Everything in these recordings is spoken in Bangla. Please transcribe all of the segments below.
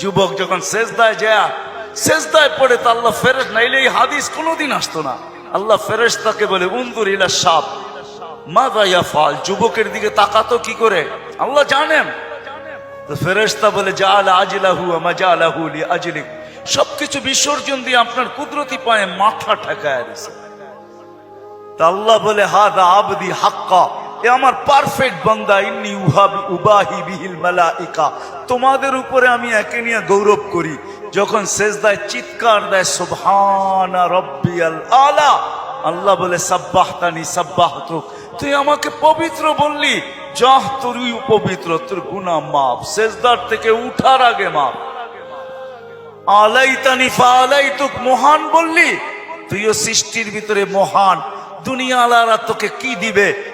যুবক যখন শেষদায় যায় শেষদায় পড়ে তো আল্লাহ ফেরেস নাইলে এই হাদিস কোনোদিন আসতো না। আল্লাহ ফেরেস তাকে বলে উন্দুর ইলা সাপ মা দাইয়া ফাল যুবকের দিকে তাকাতো কি করে? আল্লাহ জানেন। তো ফেরেস্তা বলে যা আলা আজিলাহু মজা আলাহু লি আজলিক সবকিছু বিসর্জন দিয়ে আপনার কুদরতি পায়ে মাথা ঠেকায় দিছে। তা আল্লাহ বলে হাদা আবদি হাক্কা। এ আমার পারফেক্ট বান্দা, ইন্নি উহাবি, উবাহি বিহিল মালা মালাইকা। তোমাদের উপরে আমি একে নিয়ে গৌরব করি। যখন সেজদায় চিৎকার দেয়, সুবহানা রব্বিয়াল আলা। আল্লাহ বলে, সাব্বাহতানি, সাব্বাহতুক। তুই আমাকে পবিত্র বললি, যাহ তুই পবিত্র, তোর গুনাহ মাপ সেজদার থেকে উঠার আগে মাপ আলাইতানি ফালাইতুক, মহান বললি। তুইও সৃষ্টির ভিতরে মহান। দুনিয়া আলারা তোকে কি দিবে?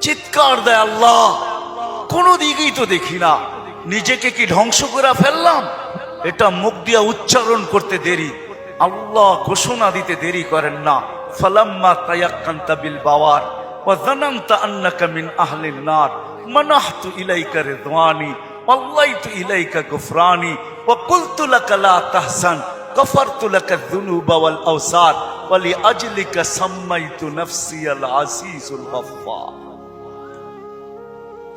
চিৎকার দেয় আল্লাহ। কোনো দিকেই তো দেখি না। নিজেকে কি ধ্বংস করে ফেললাম? এটা মুখ দিয়া উচ্চারণ করতে দেরি। আল্লাহ ঘোষণা দিতে দেরি করেন না। ফালাম্মা তায়াক্কান্তা বিল বাওয়ার ওয়া জানান্তা আন্নাকা মিন আহলিন নার। মানাহতু ইলাইকা রিদওয়ানি। ওয়াল্লাইতু ইলাইকা গুফরানি। ও কুলতুলা লাকা লা তাহসান। গফারতু লাকা যুনুবা ওয়াল আওসার। ওয়া লিআজলিকা সাম্মাইতু নাফসিয়াল আজিজুল গফফার।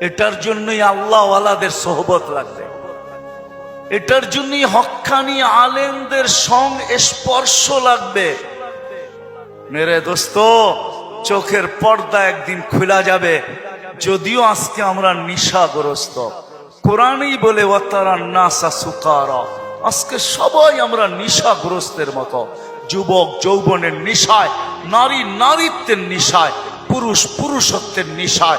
এটার জন্যই আল্লাহওয়ালাদের সোহবত লাগবে। এটার জন্যই হক্কানি আলেমদের সং স্পর্শ লাগবে। মেরে দোস্ত, চোখের পর্দা একদিন খোলা যাবে। যদিও আজকে আমরা নিশাগ্রস্ত। কোরআনই বলে, ওয়াতারা নাসা সুকারা। আজকে সবাই আমরা নিশাগ্রস্তের মতো। যুবক যৌবনের নিশায়, নারী নারীত্বের নিশায়, পুরুষ পুরুষত্বের নিশায়।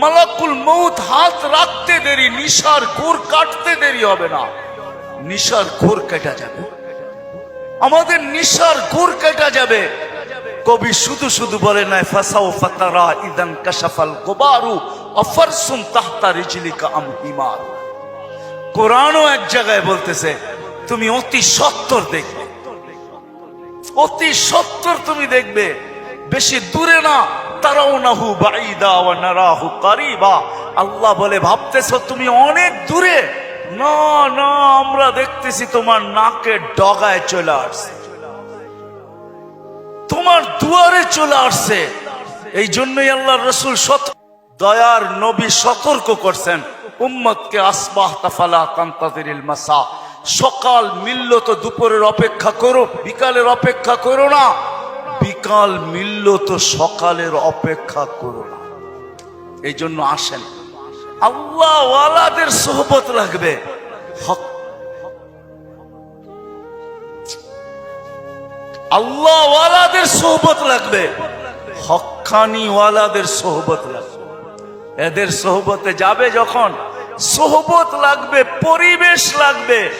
মালাকুল মৌত হাত রাখতে দেরি, নিশার ঘোর কাটতে দেরি হবে না। নিশার ঘোর কেটা যাবে। আমাদের নিশার ঘোর কেটা যাবে। কবি শুধু শুধু বলে নাই ফাসাও ফাতারা ইদান কাশাফাল গোবারু তাহতা রিজলিকা আম হিমার কোরআনও এক জায়গায় বলতেছে, তুমি অতি সত্তর দেখবে। অতি সত্তর তুমি দেখবে। বেশি দূরে না তারাও নাহু বাইদা ও নারাহু কারিবা। আল্লাহ বলে, ভাবতেছো তুমি অনেক দূরে? না না, আমরা দেখতেছি তোমার নাকের ডগায় চলে আসছে। তোমার দুয়ারে চলে আসছে। এই জন্যই আল্লাহ রসুল সত দয়ার নবী সতর্ক করছেন, উম্মতকে আসবাহ তাফালা কান্তাদিল মাসা। সকাল মিলল তো দুপুরের অপেক্ষা করো, বিকালের অপেক্ষা করো না। বিকাল মিলল তো সকালের অপেক্ষা করো এই জন্য আসেন। আল্লাহ ওয়ালাদের সোহবত লাগবে। হক। আল্লাহ ওয়ালাদের সোহবত লাগবে। হকানি ওয়ালাদের সোহবত লাগবে। এদের সোহবতে যাবে যখন, সোহবত লাগবে, পরিবেশ লাগবে।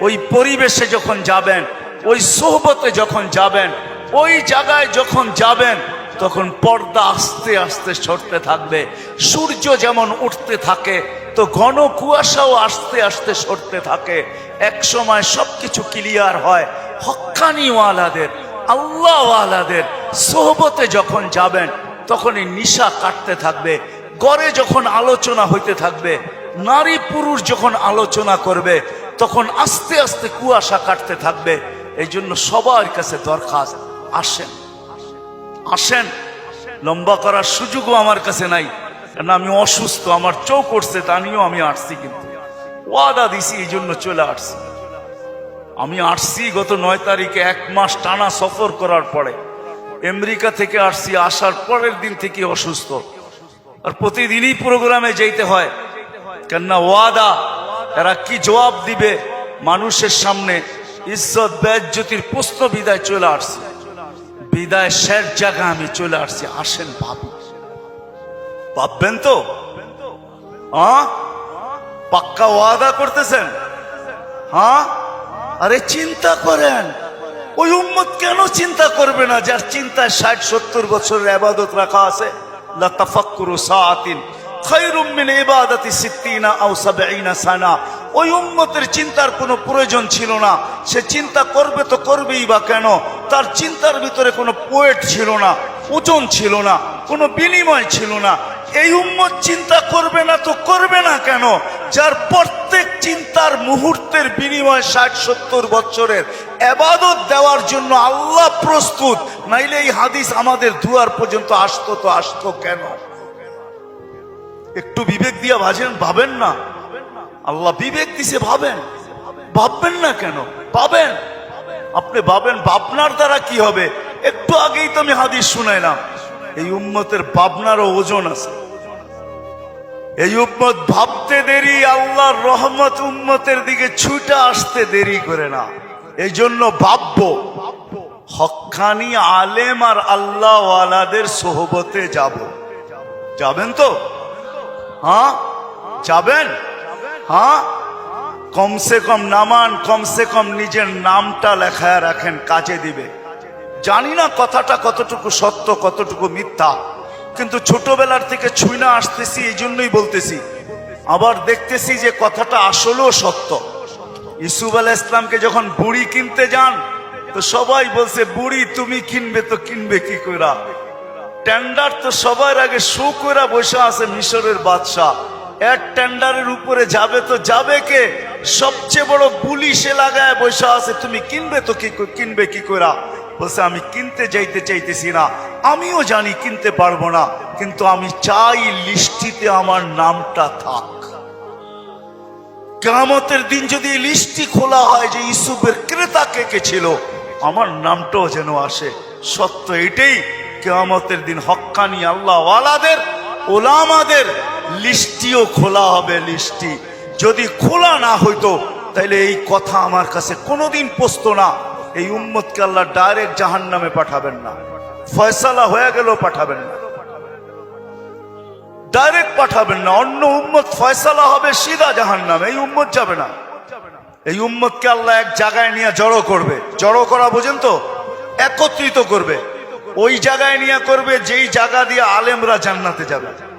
ওই পরিবেশে যখন যাবেন, ওই সোহবতে যখন যাবেন ওই জায়গায় যখন যাবেন, তখন পর্দা আস্তে আস্তে সরতে থাকবে, সূর্য যেমন উঠতে থাকে, তো ঘন কুয়াশাও আস্তে আস্তে সরতে থাকে। এক সময় সবকিছু ক্লিয়ার হয়, হক্কানিওয়ালাদের, আল্লাহওয়ালাদের, সোহবতে যখন যাবেন তখন এই নিশা কাটতে থাকবে, গড়ে যখন আলোচনা হইতে থাকবে, নারী পুরুষ যখন আলোচনা করবে, তখন আস্তে আস্তে কুয়াশা কাটতে থাকবে। এই জন্য সবার কাছে দরখাস্ত। আসেন। আসেন। লম্বা করার সুযোগও আমার কাছে নাই। কারণ আমি অসুস্থ, আমার চোখ উঠছে, তা নিয়েও আমি আসছি কিন্তু। ওয়াদা দিছি, এই জন্য চলে আসছি। আমি আসছি গত নয় তারিখে, এক মাস টানা সফর করার পরে। আমেরিকা থেকে আসছি, আসার পরের দিন থেকে অসুস্থ। আর প্রতিদিনই প্রোগ্রামে যেতে হয়। কেননা ওয়াদা, এরা কি জবাব দিবে মানুষের সামনে? ইজ্জত ব্যাজ্যোতির প্রশ্ন বিদায় চলে আসছে। বিদায় শেষ জায়গা আমি চলে আসছি। আসেন ভাবি। ভাববেন তো? পাক্কা ওয়াদা করতেছেন? হ্যাঁ আরে চিন্তা করেন। ওই উম্মত কেন চিন্তা করবে না যার চিন্তায় ষাট, সত্তর বছরের আবাদত রাখা আছে? লাতাফাক্কুরু সাআতিন খায়রুম মিন ইবাদাতি সিত্তিনা আও সাবঈনা সানা। ওই উম্মতের চিন্তার কোনো প্রয়োজন ছিল না। সে চিন্তা করবে তো করবেই বা কেন? তার চিন্তার ভিতরে কোনো পোয়েট ছিল না ওজন ছিল না, কোনো বিনিময় ছিল না। এই উম্মত চিন্তা করবে না তো করবে না কেন? যার প্রত্যেক চিন্তার মুহূর্তের বিনিময় ষাট, সত্তর বছরের এবাদত দেওয়ার জন্য আল্লাহ প্রস্তুত, নাইলে এই হাদিস আমাদের দুয়ার পর্যন্ত আসতো তো আসতো কেন? একটু বিবেক দিয়া ভাজেন, ভাবেন না। আল্লাহ বিবেক দিছে, ভাবেন। ভাববেন না কেন? ভাবেন। আপনি ভাবেন ভাবনার দ্বারা কি হবে? একটু আগেই তো আমি হাদিস শুনাইলাম। এই উম্মতের ভাবনারও ওজন আছে। এই উম্মত ভাবতে দেরি, আল্লাহর রহমত উম্মতের দিকে ছুটে আসতে দেরি করে না। এই জন্য ভাববো হক্কানি আলেম আর আল্লাহ ওয়ালাদের সোহবতে যাব। যাবেন তো? হ্যাঁ? যাবেন? হ্যাঁ? কমসে কম নামান, কমসে কম নিজের নামটা লেখায় রাখেন, কাজে দিবে। জানি না কথাটা কতটুকু সত্য, কতটুকু মিথ্যা, কিন্তু ছোটবেলার থেকে ছুঁইনা আসতেছি এই জন্যই বলতেছি। আবার দেখতেছি যে কথাটা আসলেও সত্য। ইসুফ আলাহ ইসলামকে যখন বুড়ি কিনতে যান, তো সবাই বলছে, বুড়ি, তুমি কিনবে তো কিনবে কি কইরা? টেন্ডার তো সবার আগে শো করে বসে আছে মিশরের বাদশাহ। এর টেন্ডারের উপরে যাবে তো যাবে কে? সবচেয়ে বড় সে লাগায় বসে আছে, তুমি কিনবে তো কি কিনবে কি কইরা? বলছে, আমি কিনতে যাইতে চাইতেছি না, আমিও জানি কিনতে পারব না, কিন্তু আমি চাই লিস্টিতে আমার নামটা থাক। কেয়ামতের দিন যদি এই লিস্টটি খোলা হয় যে ইসুফের ক্রেতা কে কে ছিল, আমার নামটাও যেন আসে। সত্য এটাই, কেয়ামতের দিন হক্কানি আল্লাহ ওয়ালাদের ওলামাদের লিস্টিও খোলা হবে লিস্টি। যদি খোলা না হইতো তাহলে এই কথা আমার কাছে কোনোদিন পোস্ত না। এই উম্মতকে আল্লাহ ডাইরেক্ট জাহান নামে পাঠাবেন না। ফয়সালা হয়ে গেলেও পাঠাবেন না। ডাইরেক্ট পাঠাবেন না। অন্য উম্মত ফয়সালা হবে, সিধা জাহান নামে এই উম্মত যাবে না। এই উম্মতকে আল্লাহ এক জায়গায় নিয়ে জড়ো করবে। জড়ো করা বোঝেন তো? একত্রিত করবে। ওই জায়গায় নিয়ে করবে, যেই জায়গা দিয়ে আলেমরা জান্নাতে যাবে।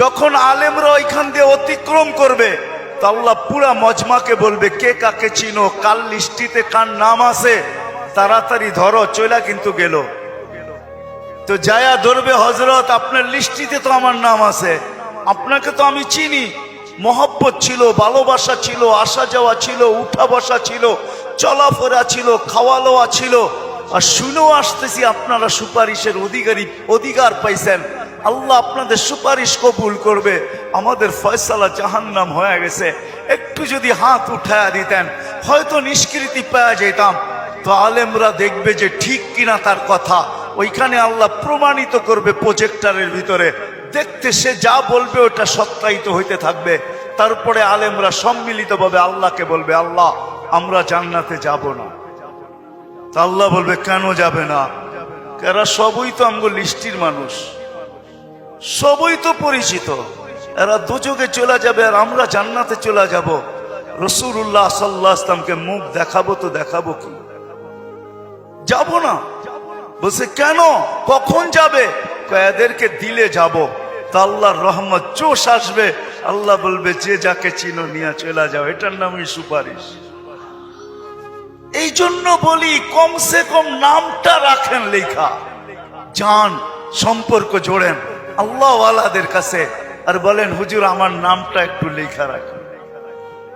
যখন আলেমরা ওইখান দিয়ে অতিক্রম করবে, তো পুরা মজমাকে বলবে, কে কাকে চিনো? কাল লিস্টিতে কার নাম আছে? তাড়াতাড়ি ধরো, চইলা কিন্তু গেল। তো যায়া ধরবে হজরত আপনার লিস্টিতে তো আমার নাম আছে। আপনাকে তো আমি চিনি। মহব্বত ছিল, ভালোবাসা ছিল, আসা যাওয়া ছিল, উঠা বসা ছিল, চলাফেরা ছিল, খাওয়া ছিল। আর শুনেও আসতেছি আপনারা সুপারিশের অধিকারী, অধিকার পাইছেন। আল্লাহ আপনাদের সুপারিশ কবুল করবে। আমাদের ফয়সালা জাহান্নাম হয়ে গেছে। একটু যদি হাত উঠায়া দিতেন, হয়তো নিষ্কৃতি পাওয়া যেতাম। তো আলেমরা দেখবে যে ঠিক কিনা তার কথা। ওইখানে আল্লাহ প্রমাণিত করবে প্রজেক্টারের ভিতরে। দেখতে সে যা বলবে ওটা সত্যায়িত হইতে থাকবে। তারপরে আলেমরা সম্মিলিতভাবে আল্লাহকে বলবে, আল্লাহ, আমরা জান্নাতে যাব না। তা আল্লাহ বলবে, কেন যাবে না? এরা সবই তো আমগো লিস্টির মানুষ। সবই তো পরিচিত। এরা দুযোগে চলে যাবে আর আমরা জান্নাতে চলে যাব। রসুল্লাহ সাল্লাহ আসলামকে মুখ দেখাবো তো দেখাবো কি? যাব না। বলছে, কেন? কখন যাবে? এদেরকে দিলে যাব। তা আল্লাহর রহমত চোষ আসবে। আল্লাহ বলবে, যে যাকে চিনো নিয়ে চলে যাও। এটার নামই সুপারিশ। এই জন্য বলি, কমসে কম নামটা রাখেন লেখা। যান, সম্পর্ক জোড়েন। আল্লাহওয়ালাদের কাছে। আর বলেন, হুজুর, আমার নামটা একটু লেখা রাখেন।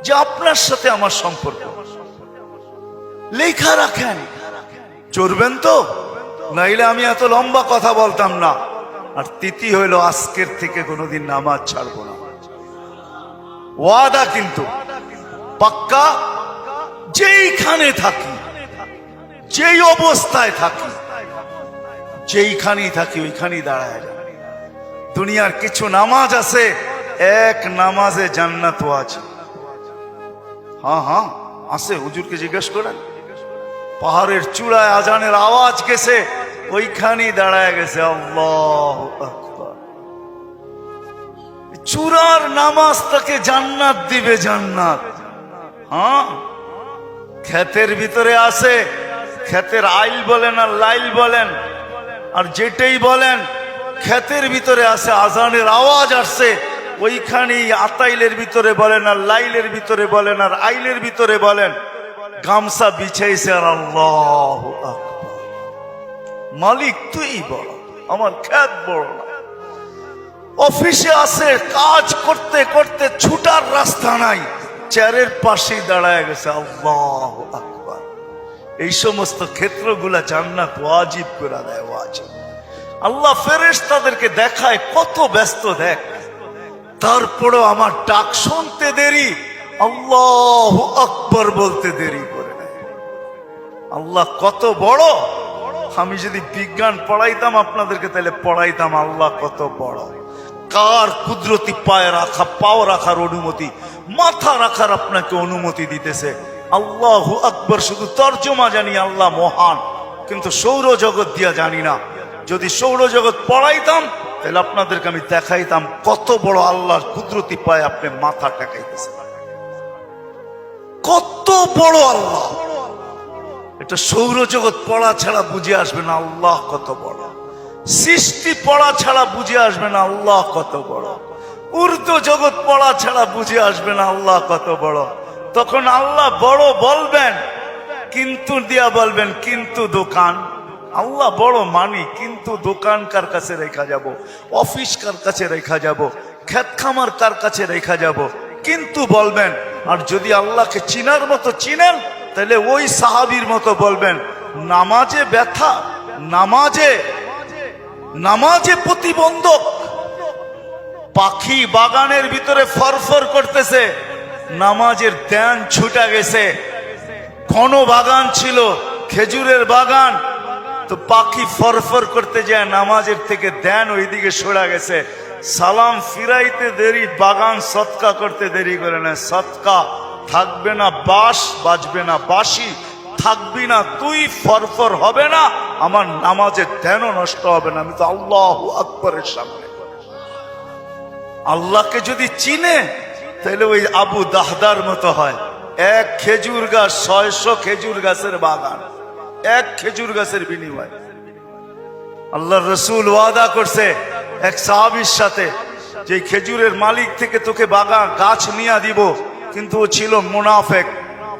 যে আপনার সাথে আমার সম্পর্ক। লেখা রাখেন। চড়বেন তো? নাইলে আমি এত লম্বা কথা বলতাম না। আর তিথি হইল আজকের থেকে কোনোদিন নামাজ ছাড়বো না। ওয়াদা কিন্তু। পাক্কা? যেইখানে থাকি, যেই অবস্থায় থাকি, যেইখানেই থাকি, ওইখানেই দাঁড়ায়। যাই। দুনিয়ার কিছু নামাজ আছে, এক নামাজে জান্নাত আছে। হ্যাঁ হ্যাঁ আছে, হুজুরকে জিজ্ঞেস করেন। পাহাড়ের চূড়ায় আজানের আওয়াজ গেছে, ওইখানেই দাঁড়ায় গেছে, আল্লাহ চূড়ার নামাজ তাকে জান্নাত দিবে, জান্নাত। হ্যাঁ ক্ষেতের ভিতরে আছে, ক্ষেতের আইল বলেন আর লাইল বলেন, আর যেটাই বলেন ক্ষেতের ভিতরে আছে আজানের আওয়াজ আসছে। ওইখানেই আতাইলের ভিতরে বলেন আর লাইলের ভিতরে বলেন আর আইলের ভিতরে বলেন, গামছা বিছাইছে আর আল্লাহ মালিক তুই বড়, আমার খ্যাত বড় না। অফিসে আছে কাজ করতে করতে ছুটার রাস্তা নাই, চেয়ারের পাশেই দাঁড়ায় গেছে আল্লাহ এই সমস্ত ক্ষেত্রগুলা জান্নাত ওয়াজিব করে দেয়, ওয়াজিব। আল্লাহ ফেরেশ তাদেরকে দেখায় কত ব্যস্ত, দেখ। তারপরেও আমার ডাক শুনতে দেরি, আল্লাহ আকবর বলতে দেরি করে আল্লাহ কত বড়। আমি যদি বিজ্ঞান পড়াইতাম আপনাদেরকে, তাহলে পড়াইতাম আল্লাহ কত বড়। কার কুদরতি পায়ে রাখা, পাও রাখার অনুমতি, মাথা রাখার আপনাকে অনুমতি দিতেছে। আল্লাহ আকবর, শুধু তর্জমা জানি আল্লাহ মহান, কিন্তু সৌরজগৎ দিয়া জানি না। যদি সৌরজগৎ পড়াইতাম, তাহলে আপনাদেরকে আমি দেখাইতাম কত বড় আল্লাহর কুদরতি পায়ে আপনি মাথা টেকাইতেছেন কত বড় আল্লাহ। এটা সৌরজগৎ পড়া ছাড়া বুঝে আসবে না আল্লাহ কত বড়। সৃষ্টি পড়া ছাড়া বুঝে আসবে না আল্লাহ কত বড়। উর্দু জগৎ পড়া ছাড়া বুঝে আসবে না আল্লাহ কত বড়। তখন আল্লাহ বড় বলবেন, কিন্তু দিয়া বলবেন, কিন্তু দোকান। আল্লাহ বড় মানি, কিন্তু দোকান কার কাছে রেখা যাব? অফিস কার কাছে রেখা যাব? খেত খামার কার কাছে রেখা যাব? কিন্তু বলবেন, আর যদি আল্লাহকে চিনার মতো চিনেন, তাহলে ওই সাহাবির মতো বলবেন, নামাজে ব্যথা, নামাজে নামাজে প্রতিবন্ধক। পাখি বাগানের ভিতরে ফরফর করতেছে, নামাজের ধ্যান ছুটা গেছে। ঘন বাগান ছিল, খেজুরের বাগান তো পাখি ফরফর করতে যায়, নামাজের থেকে ধ্যান ওইদিকে সরা গেছে। সালাম ফিরাইতে দেরি, বাগান সৎকা করতে দেরি করে না। সৎকা থাকবে না বাস বাজবে না বাসি থাকবি না, তুই ফরফর হবে না, আমার নামাজের ধ্যানও নষ্ট হবে না। আমি তো আল্লাহ আকবরের সামনে। আল্লাহকে যদি চিনে, তাহলে ওই আবু দাহদার মতো হয়। এক খেজুর গাছ, ছয়শো খেজুর গাছের বাগান। এক খেজুর গাছের বিনিময়। আল্লাহ রসুল ওয়াদা করছে এক সাহাবির সাথে যে খেজুরের মালিক থেকে তোকে বাগান, গাছ নিয়ে দিব, কিন্তু ও ছিল মুনাফেক।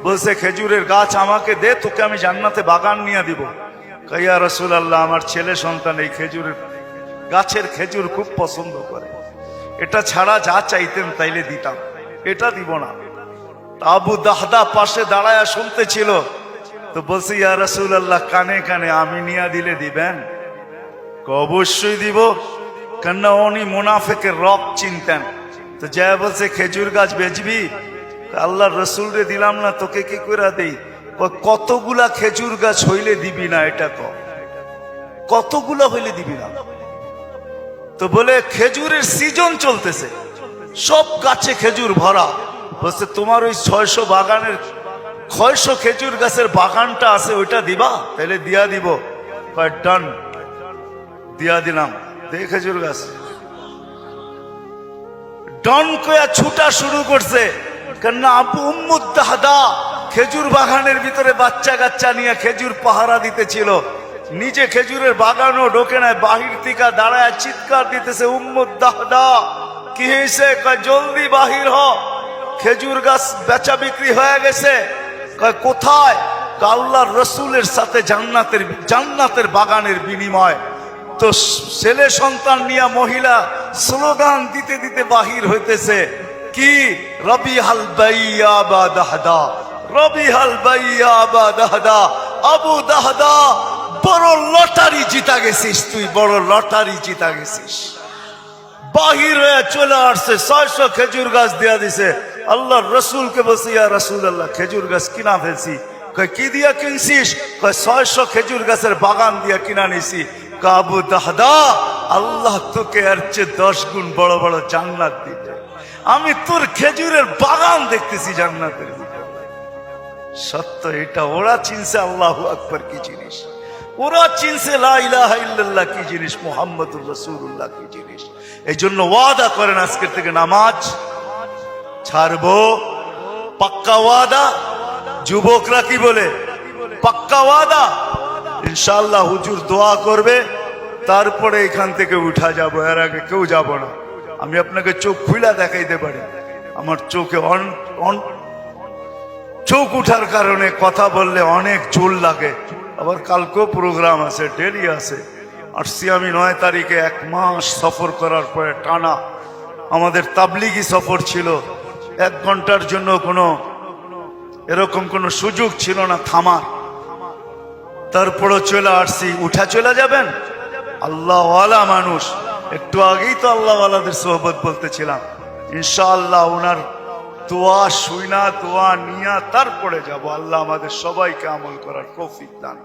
বলছে, খেজুরের গাছ আমাকে দে, তোকে আমি জান্নাতে বাগান নিয়ে দিব। কাইয়া রসুল আল্লাহ আমার ছেলে সন্তান এই খেজুরের গাছের খেজুর খুব পছন্দ করে। এটা ছাড়া যা চাইতেন তাইলে দিতাম। এটা দিব না। আবু দাহদা পাশে দাঁড়ায়া শুনতেছিল। তো বলছে, ইয়া রসুল আল্লাহ কানে কানে আমি নিয়া দিলে দিবেন? অবশ্যই দিব। কেননা উনি মুনাফেকের রব চিনতেন। তো যা বলছে, খেজুর গাছ বেচবি? আল্লাহ রসুল রে দিলাম না, তোকে কি করে দেই? কতগুলা খেজুর গাছ হইলে দিবি না এটা ক? কতগুলা হইলে দিবি না? তো বলে, খেজুরের সিজন চলতেছে। সব গাছে খেজুর ভরা। বলছে, তোমার ওই ছয়শো বাগানের ছয়শো খেজুর গাছের বাগানটা আছে, ওইটা দিবা? তাহলে দিয়া দিব। ডান দিয়া দিলাম। দে খেজুর গাছ। ডন কয়া ছুটা শুরু করছে। কেননা আবু উম্মুদ্দাহদা খেজুর বাগানের ভিতরে বাচ্চা কাচ্চা নিয়ে খেজুর পাহারা দিতেছিল। নিজে খেজুরের বাগানও ঢোকে নাই, বাহির থেকে দাঁড়ায় চিৎকার দিতেছে উম্মুদ্দাহদা কি হয়েছে কয়, জলদি বাহির হ। খেজুর গাছ বেচা বিক্রি হয়ে গেছে। কয় কোথায়? কয় আল্লাহর রসুলের সাথে জান্নাতের জান্নাতের বাগানের বিনিময়। তো ছেলে সন্তান নিয়ে মহিলা স্লোগান দিতে দিতে বাহির হইতেছে। কি? রবি হাল বা দাহদা। রবি হাল বা দাহদা। আবু দাহদা, বড় লটারি জিতা গেছিস তুই, বড় লটারি জিতা গেছিস। বাহির হয়ে চলে আসছে, ছয়শো খেজুর গাছ দিয়া দিছে। আল্লাহ রসুলকে বলছে, ইয়া রসুল আল্লাহ খেজুর গাছ কিনা ফেলছি। কয়, কি দিয়া কিনছিস? কয়, ছয়শো খেজুর গাছের বাগান দিয়া কিনা নিছি। কাবু দাহদা, আল্লাহ তোকে আর চেয়ে দশ গুণ বড় বড় জান্নাত দিতে আমি তোর খেজুরের বাগান দেখতেছি জান্নাতের সত্য, এটা ওরা চিনছে, আল্লাহ আকবর, কি জিনিস? ওরা চিনছে, লা ইলাহা ইল্লাল্লাহ, কি জিনিস? মুহাম্মদুর রাসূলুল্লাহ, কি জিনিস? এই জন্য ওয়াদা করেন আজকের থেকে নামাজ। ছাড়বো? পাক্কা ওয়াদা? যুবকরা কি বলে? পাক্কা ওয়াদা? ইনশাআল্লাহ হুজুর দোয়া করবে, তারপরে এখান থেকে উঠা যাব। এর আগে কেউ যাব না। আমি আপনাকে চোখ খুলা দেখাইতে পারি। আমার চোখে অন অন, চোখ উঠার কারণে কথা বললে অনেক জোর লাগে। আবার কালকেও প্রোগ্রাম আছে ডেলি আছে। আসছি আমি নয় তারিখে, এক মাস সফর করার পরে টানা। আমাদের তাবলিগি সফর ছিল। এক ঘণ্টার জন্য কোনো এরকম কোনো সুযোগ ছিল না থামার। তারপরও চলে আসছি। উঠা চলে যাবেন? আল্লাহওয়ালা মানুষ। একটু আগেই তো আল্লাহওয়ালাদের সোহবত বলতেছিলাম। ইনশাআল্লাহ ওনার দোয়া শুইনা, দোয়া নিয়া তারপরে যাব। আল্লাহ আমাদের সবাইকে আমল করার কৌফিক দান